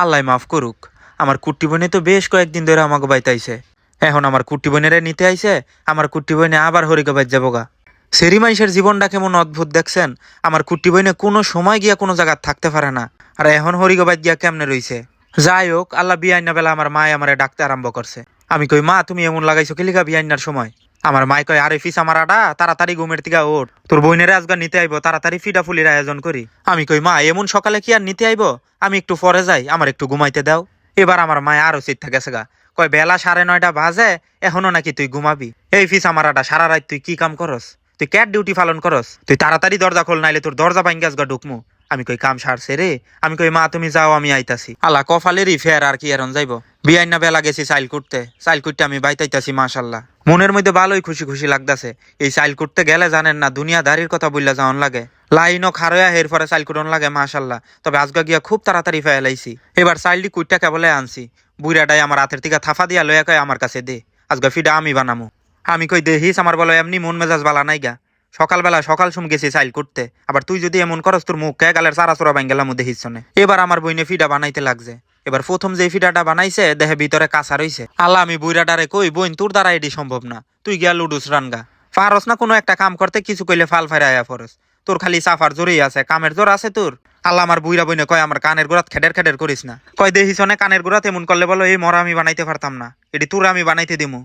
আল্লাহ মাফ করুক। আমার কুট্টি বোনে তো বেশ কয়েকদিন ধরে আমাকে বাইতাইছে। এখন আমার কুট্টি বোনেরে নিতে আইছে, আমার কুট্টি বইনে আবার হরিকে বাইর যাব গা সেরি মাইসের জীবনটা কেমন অদ্ভুত দেখছেন? আমার কুট্টি বইনে কোনো সময় গিয়া কোনো জায়গা থাকতে পারে না। আর এখন হরিকে গিয়া কেমনে রইছে? যাই হোক, আল্লাহ বিয়াইনা বেলা আমার মায় আমারে ডাকতে আরম্ভ করছে। আমি কই, মা, তুমি এমন লাগাইছো কিলিকা বিয়াইনার সময়? আমার মাই কয়, আরে ফিস আমার আডা তাড়াতাড়ি ঘুমের থেকে ওঠ। তোর বইনেরে আজকে নিতে আইবো, তাড়াতাড়ি ফিডা ফুলির আয়োজন করি। আমি কই, মা, এমন সকালে কি আর নিতে আইবো? আমি একটু পরে যাই, আমার একটু ঘুমাইতে দাও। এবার আমার মায় আরও চিত্তা গেছে গা। কয়, বেলা সাড়ে নয়টা বাজে, এখনও নাকি তুই ঘুমাবি? এই ফিস আমার আডা সারা রাত তুই কি কাম করস? তুই ক্যাট ডিউটি পালন করস? তুই তাড়াতাড়ি দরজা খোল, নাইলে তোর দরজা ভাঙ্গাস গা ঢুকমু। আমি কই, কাম সারছে রে? আমি কই, মা, তুমি যাও, আমি আইতাছি। আল্লাহ কফালেরই ফের আর কি এরন যাইব? বিয়াই না বেলা গেছি চাইল করতে চাইল করতে আমি বাইতাইতাছি, মাশাল্লাহ। মনের মধ্যে ভালোই খুশি খুশি লাগতাছে। এই চাইল করতে গেলে জানেন না, দুনিয়াদারির কথা বললে যাওন লাগে। লাইনও খারয়া হের পরে চাইল করন লাগে, মাশাল্লাহ। তবে আজকে গিয়া খুব তাড়াতাড়ি ফেলাইছি এবার চাইলটি কুইটা কেবলে আনছি। বুড়াটাই আমার হাতের থেকে থাফা দিয়া লয়া কয় আমার কাছে দে, আজকে ফিডা আমি বানামু। আমি কই দেহিস আমার বলো, এমনি মন মেজাজ বালা নাই গা। সকালবেলা সকাল সুম গেছি চাইল করতে। আবার তুই যদি এমন করস, তোর মুখ কে গালের সারা চোরা বাঙ্গেলাম দেখিস শোনে। এবার আমার বইনে ফিডা বানাইতে লাগছে। এবার প্রথম যে ফিডাটা বানাইছে, দেহে ভিতরে কাঁচা রইছে। আল্লাহ আমি বুইরাটারে কই, বইন তোর দ্বারা এটি সম্ভব না। তুই গিয়া লুডুস রানগা। পারস না কোনো একটা কাম করতে কিছু কইলে ফাল আয়া ফরস। তোর খালি সাফার জোরেই আছে, কামের জোর আছে তোর? আল্লাহ আমার বুইরা বইনে কয়, আমার কানের গোড়াত খেডের খেডের করিস না। কয় দেহিস কানের গোড়াত, এমন করলে বলো, এই মরা আমি বানাইতে পারতাম না। এটি তোর আমি বানাইতে দিমু।